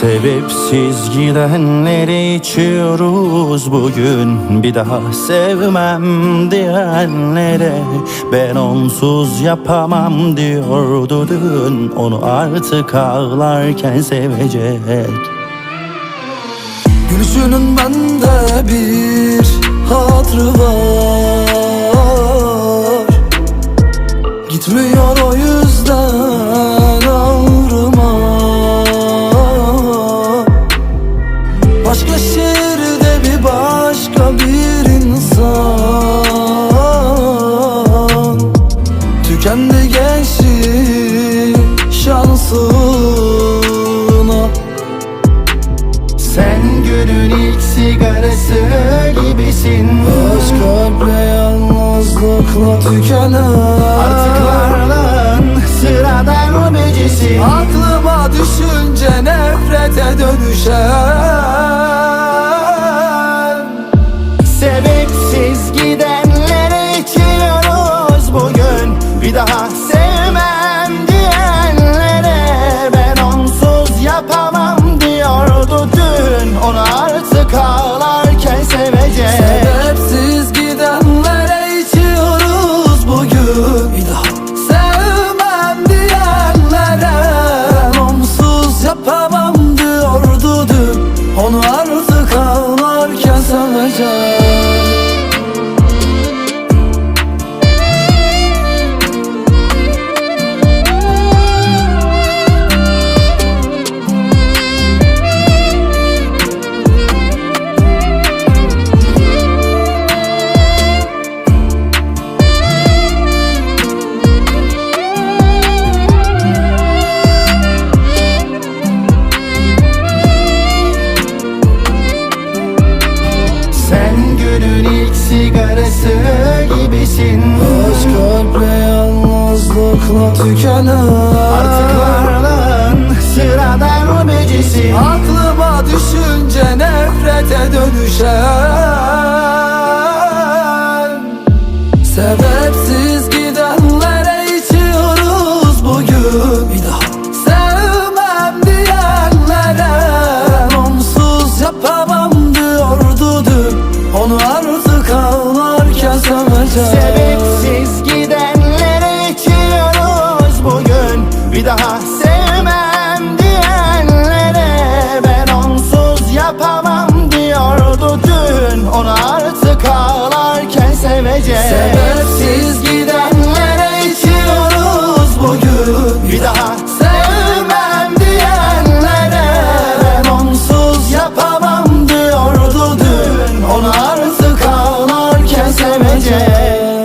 Sebepsiz gidenleri içiyoruz bugün. Bir daha sevmem diyenlere Ben onsuz yapamam diyordu dün. Onu artık ağlarken sevecek. Gülüşünün bende bir hatrı var başka bir insan. Tükendi gençlik şansına. Sen günün ilk sigarası gibisin. Aşk kalple yalnızlıkla tükenen Artık varlığın sıradan öbecisin Aklıma düşünce nefrete dönüşen Bir yalnızlıkla tükenen Artık varlığın sıradan öbecisin Aklıma düşünce nefrete dönüşen. Sebepsiz gidenlere içiyoruz bugün. Bir daha. Sevmem diyenlere Ben onsuz yapamam diyordu dün. Onu artık ağlarken seveceğim Sevmem diyenlere ben onsuz yapamam diyordu dün. Onu artık ağlarken sevecek Sebepsiz gidenlere içiyoruz bugün. Bir daha sevmem diyenlere ben onsuz yapamam diyordu dün. Onu artık ağlarken sevecek